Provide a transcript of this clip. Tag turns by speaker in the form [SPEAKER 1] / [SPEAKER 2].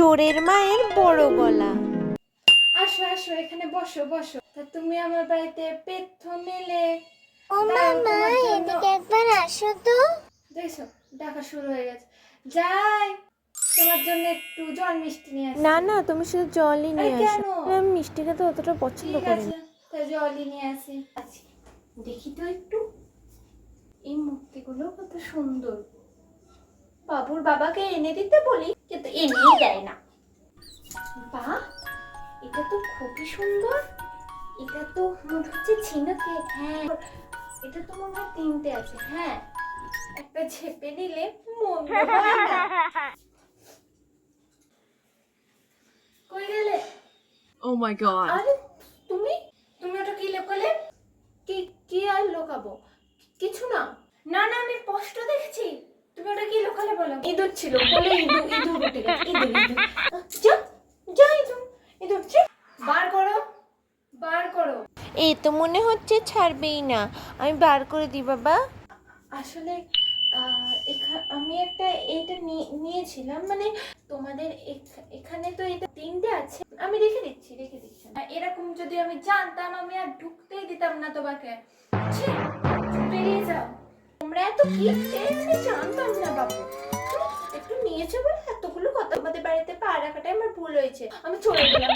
[SPEAKER 1] চোরের মায়ের বড় গলা।
[SPEAKER 2] আসো আসো এখানে বসো বসো। তা তুমি আমার বাড়িতে পেথ নিলে
[SPEAKER 3] ও মামা এদিকে একবার আসো তো।
[SPEAKER 2] দেখছ ডাকা শুরু হয়ে গেছে। যাই তোমার জন্য একটু জল মিষ্টি নিয়ে আসি
[SPEAKER 1] না না তুমি শুধু জলই নিয়ে আসো। আমি মিষ্টি খেতে অতটা পছন্দ করি
[SPEAKER 2] আছে
[SPEAKER 1] না
[SPEAKER 2] তা জলই নিয়ে আসি। আচ্ছা, দেখি তো একটু। এই মূর্তিগুলো কত সুন্দর। বাবুর বাবাকে এনে দিতে বলি কিন্তু এনেই দেয় না। বাহ এটা তো খুবই সুন্দর। এটা তো মনে হচ্ছে ঝিনুকে হ্যাঁ। এটা তো মনে হয় তিনটে আছে হ্যাঁ। একটা ঝেপে নিলে মন্দ হয় না। কই গেলে?
[SPEAKER 4] Oh my god.
[SPEAKER 2] আরে তুমি? তুমি ওটা কি লেখালে কি কি আর লোকাবো? কিছু না। না না আমি স্পষ্ট দেখেছি তুমি ওটা কি লোকালে বলো ইঁদুর ছিল বলে ইঁদুর ইঁদুর উঠে গেছে ইঁদুর ইঁদুর। যা ইঁদুর ইঁদুর বার করো বার করো।
[SPEAKER 1] এই তো মনে হচ্ছে ছাড়বেই না। আমি বার করে দিই বাবা।
[SPEAKER 2] আসলে আমি একটা এইটা নিয়েছিলাম মানে তোমাদের এখানে তো এটা তিনটে আছে। আমি রেখে দিচ্ছি রেখে দিচ্ছি। এরকম যদি আমি জানতাম আমি আর ঢুকতেই দিতাম না তোমাকে। বেরিয়ে যাও। তোমরা এত কি? জানতাম না বাবু। হুম, নিয়েছে বলে এতগুলো কথা আমাদের বাড়িতে পা রাখাটাই আমার ভুল হয়েছে। আমি চলে গেলাম